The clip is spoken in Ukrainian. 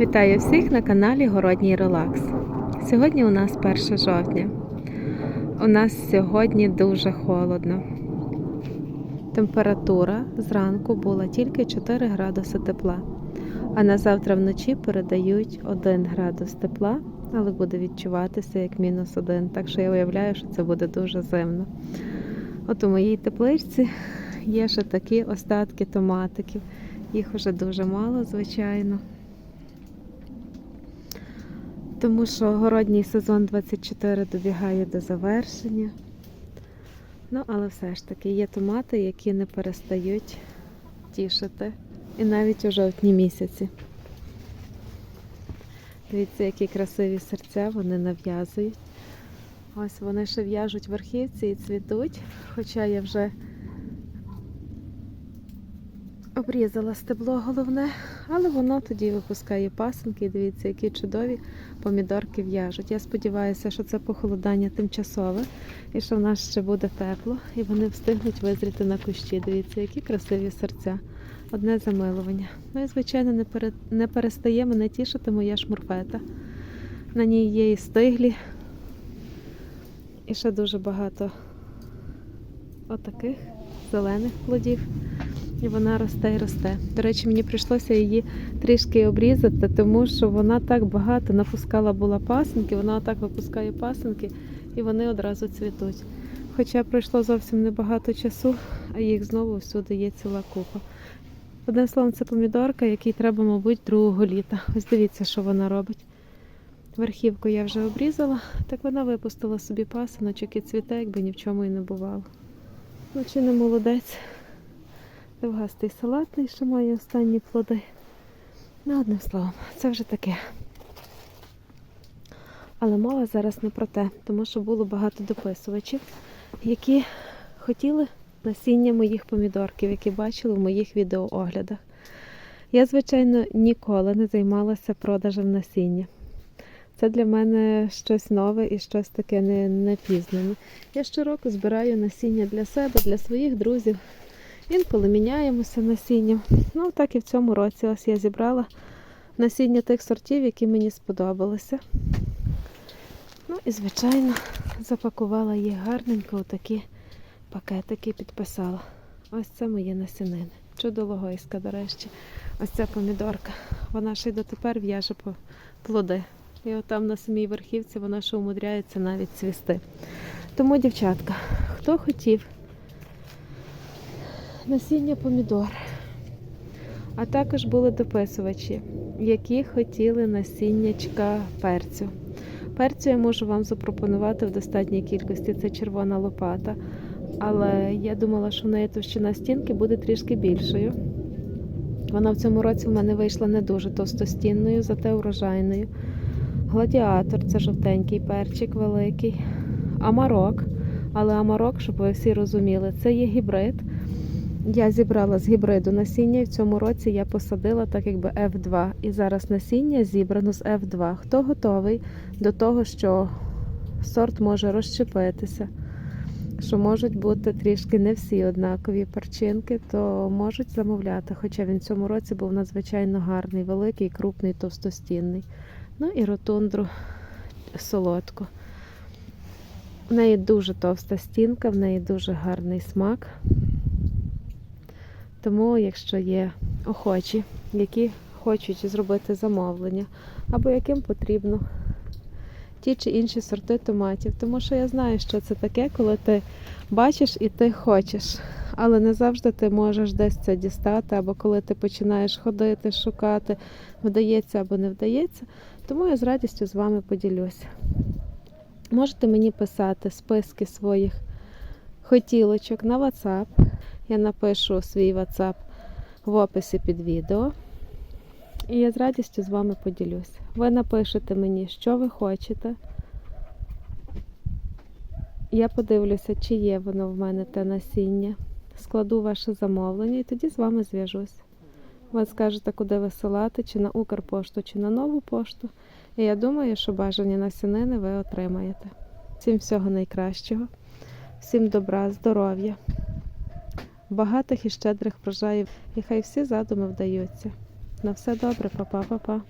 Вітаю всіх на каналі Городній Релакс. Сьогодні у нас 1 жовтня. У нас сьогодні дуже холодно. Температура зранку була тільки 4 градуси тепла, а на завтра вночі передають 1 градус тепла, але буде відчуватися як мінус 1. Так що я уявляю, що це буде дуже зимно. От у моїй тепличці є ще такі остатки томатиків. Їх уже дуже мало, звичайно. Тому що городній сезон 24 добігає до завершення. Ну, але все ж таки є томати, які не перестають тішити. І навіть у жовтні місяці. Дивіться, які красиві серця вони нав'язують. Ось вони ще в'яжуть верхівці і цвітуть, хоча я вже обрізала стебло головне, але воно тоді випускає пасенки. І дивіться, які чудові помідорки в'яжуть. Я сподіваюся, що це похолодання тимчасове і що в нас ще буде тепло, і вони встигнуть визріти на кущі. Дивіться, які красиві серця. Одне замилування. Ну і, звичайно, не, пере... не перестає мене тішити моя шмурфета. На ній є і стиглі, і ще дуже багато отаких зелених плодів. І вона росте і росте. До речі, мені прийшлося її трішки обрізати, тому що вона так багато напускала була пасенки, вона отак випускає пасенки і вони одразу цвітуть. Хоча пройшло зовсім небагато часу, а їх знову всюди є ціла купа. Одним словом, це помідорка, якій треба, мабуть, другого літа. Ось дивіться, що вона робить. Верхівку я вже обрізала, так вона випустила собі пасиночок і цвіте, якби ні в чому і не бувало. Ну, чи не молодець? Довгастий салатний, що має останні плоди. Ну, одним словом, це вже таке. Але мова зараз не про те, тому що було багато дописувачів, які хотіли насіння моїх помідорків, які бачили в моїх відеооглядах. Я, звичайно, ніколи не займалася продажем насіння. Це для мене щось нове і щось таке не, не. Я щороку збираю насіння для себе, для своїх друзів. Інколи міняємося насінням. Ну, так і в цьому році ось я зібрала насіння тих сортів, які мені сподобалися. Ну і, звичайно, запакувала їх гарненько у такі пакетики підписала. Ось це мої насінини. Чудо-логойська, до речі. Ось ця помідорка. Вона ще й дотепер в'яже по плоди. І от там на самій верхівці вона ще умудряється навіть цвісти. Тому, дівчатка, хто хотів насіння помідор. А також були дописувачі, які хотіли насіннячка перцю. Перцю я можу вам запропонувати в достатній кількості, це червона лопата. Але я думала, що в неї товщина стінки буде трішки більшою. Вона в цьому році в мене вийшла не дуже товстостінною, зате урожайною. Гладіатор це жовтенький перчик великий. Амарок. Але амарок, щоб ви всі розуміли, це є гібрид. Я зібрала з гібриду насіння і в цьому році я посадила так якби F2. І зараз насіння зібрано з F2. Хто готовий до того, що сорт може розщепитися, що можуть бути трішки не всі однакові перчинки, то можуть замовляти. Хоча він в цьому році був надзвичайно гарний, великий, крупний, товстостінний. Ну і ротундру солодку. В неї дуже товста стінка, в неї дуже гарний смак. Тому, якщо є охочі, які хочуть зробити замовлення, або яким потрібно ті чи інші сорти томатів. Тому що я знаю, що це таке, коли ти бачиш і ти хочеш, але не завжди ти можеш десь це дістати, або коли ти починаєш ходити, шукати, вдається або не вдається. Тому я з радістю з вами поділюся. Можете мені писати списки своїх хотілочок на WhatsApp. Я напишу свій WhatsApp в описі під відео. І я з радістю з вами поділюсь. Ви напишете мені, що ви хочете. Я подивлюся, чи є воно в мене те насіння. Складу ваше замовлення і тоді з вами зв'яжусь. Ви скажете, куди висилати, чи на Укрпошту, чи на нову пошту. І я думаю, що бажані насінини ви отримаєте. Всім всього найкращого, всім добра, здоров'я, багатих і щедрих врожаїв, і хай всі задуми вдаються. На все добре, па-па, па-па.